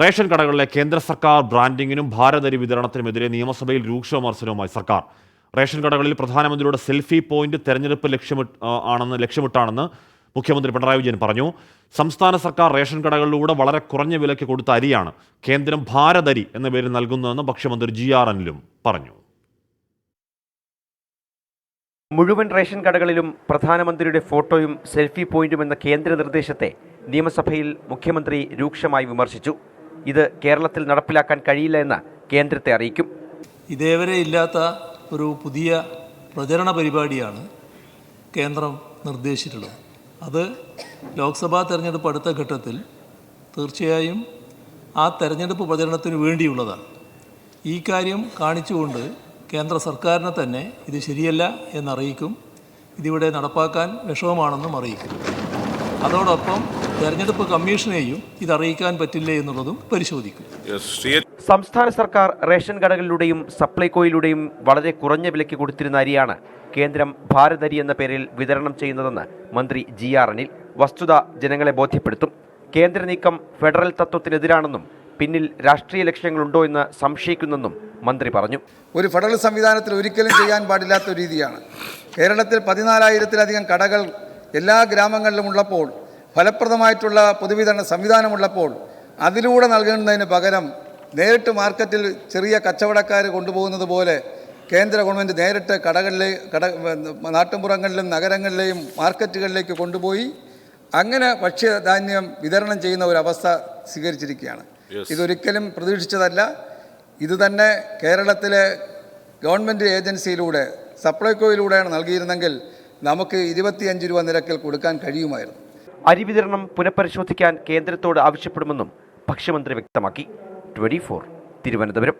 Ration കടകളിലെ കേന്ദ്ര സർക്കാർ ബ്രാൻഡിങ്ങിനും ഭാരതരി വിതരണത്തിനുമെതിരെ നിയമസഭയിൽ രൂക്ഷ വിമർശനവുമായി സർക്കാർ. റേഷൻ കടകളിൽ പ്രധാനമന്ത്രിയുടെ സെൽഫി പോയിന്റ് തെരഞ്ഞെടുപ്പ് ലക്ഷ്യമിട്ട് ആണെന്ന് ലക്ഷ്യമിട്ടാണെന്ന് മുഖ്യമന്ത്രി പിണറായി വിജയൻ പറഞ്ഞു. സംസ്ഥാന സർക്കാർ റേഷൻ കടകളിലൂടെ വളരെ കുറഞ്ഞ വിലയ്ക്ക് കൊടുത്ത അരിയാണ് കേന്ദ്രം ഭാരതരി എന്ന പേരിൽ നൽകുന്നതെന്ന് ഭക്ഷ്യമന്ത്രി ജി ആർ അനിലും പറഞ്ഞു. മുഴുവൻ റേഷൻ കടകളിലും പ്രധാനമന്ത്രിയുടെ ഫോട്ടോയും സെൽഫി പോയിന്റും എന്ന കേന്ദ്ര നിർദ്ദേശത്തെ നിയമസഭയിൽ മുഖ്യമന്ത്രി രൂക്ഷമായി വിമർശിച്ചു. ഇത് കേരളത്തിൽ നടപ്പിലാക്കാൻ കഴിയില്ല എന്ന് കേന്ദ്രത്തെ അറിയിക്കും. ഇതേവരെ ഇല്ലാത്ത ഒരു പുതിയ പ്രചരണ പരിപാടിയാണ് കേന്ദ്രം നിർദ്ദേശിച്ചിട്ടുള്ളത്. അത് ലോക്സഭാ തെരഞ്ഞെടുപ്പ് അടുത്ത ഘട്ടത്തിൽ തീർച്ചയായും ആ തെരഞ്ഞെടുപ്പ് പ്രചരണത്തിന് വേണ്ടിയുള്ളതാണ്. ഈ കാര്യം കാണിച്ചുകൊണ്ട് കേന്ദ്ര സർക്കാരിനെ തന്നെ ഇത് ശരിയല്ല എന്നറിയിക്കും. ഇതിവിടെ നടപ്പാക്കാൻ വിഷമമാണെന്നും അറിയിക്കും. അതോടൊപ്പം തെരഞ്ഞെടുപ്പ് കമ്മീഷനെയും ഇത് അറിയിക്കാൻ പറ്റില്ലേ എന്നുള്ളതും പരിശോധിക്കും. സംസ്ഥാന സർക്കാർ റേഷൻ കടകളിലൂടെയും സപ്ലൈകോയിലൂടെയും വളരെ കുറഞ്ഞ വിലയ്ക്ക് കൊടുത്തിരുന്ന അരിയാണ് കേന്ദ്രം ഭാരതരി എന്ന പേരിൽ വിതരണം ചെയ്യുന്നതെന്ന് മന്ത്രി ജി ആർ അനിൽ വസ്തുത ജനങ്ങളെ ബോധ്യപ്പെടുത്തും. കേന്ദ്ര നീക്കം ഫെഡറൽ തത്വത്തിനെതിരാണെന്നും പിന്നിൽ രാഷ്ട്രീയ ലക്ഷ്യങ്ങളുണ്ടോ എന്ന് സംശയിക്കുന്നെന്നും മന്ത്രി പറഞ്ഞു. ഒരു ഫെഡറൽ സംവിധാനത്തിൽ ഒരിക്കലും ചെയ്യാൻ പാടില്ലാത്ത രീതിയാണ്. കേരളത്തിൽ പതിനാലായിരത്തിലധികം കടകൾ എല്ലാ ഗ്രാമങ്ങളിലും ഉള്ളപ്പോൾ ഫലപ്രദമായിട്ടുള്ള പൊതുവിതരണ സംവിധാനമുള്ളപ്പോൾ അതിലൂടെ നൽകുന്നതിന് പകരം നേരിട്ട് മാർക്കറ്റിൽ ചെറിയ കച്ചവടക്കാർ കൊണ്ടുപോകുന്നത് പോലെ കേന്ദ്ര ഗവൺമെന്റ് നേരിട്ട് കടകളിലെ കട നാട്ടുമ്പുറങ്ങളിലും നഗരങ്ങളിലെയും മാർക്കറ്റുകളിലേക്ക് കൊണ്ടുപോയി അങ്ങനെ ഭക്ഷ്യധാന്യം വിതരണം ചെയ്യുന്ന ഒരു അവസ്ഥ സ്വീകരിച്ചിരിക്കുകയാണ് ഇതൊരിക്കലും പ്രതീക്ഷിച്ചതല്ല. ഇത് തന്നെ കേരളത്തിലെ ഗവൺമെന്റ് ഏജൻസിയിലൂടെ സപ്ലൈകോയിലൂടെയാണ് നൽകിയിരുന്നെങ്കിൽ നമുക്ക് ഇരുപത്തിയഞ്ച് രൂപ നിരക്കിൽ കൊടുക്കാൻ കഴിയുമായിരുന്നു. അരി വിതരണം പുനഃപരിശോധിക്കാൻ കേന്ദ്രത്തോട് ആവശ്യപ്പെടുമെന്നും ഭക്ഷ്യമന്ത്രി വ്യക്തമാക്കി. ട്വന്റി തിരുവനന്തപുരം.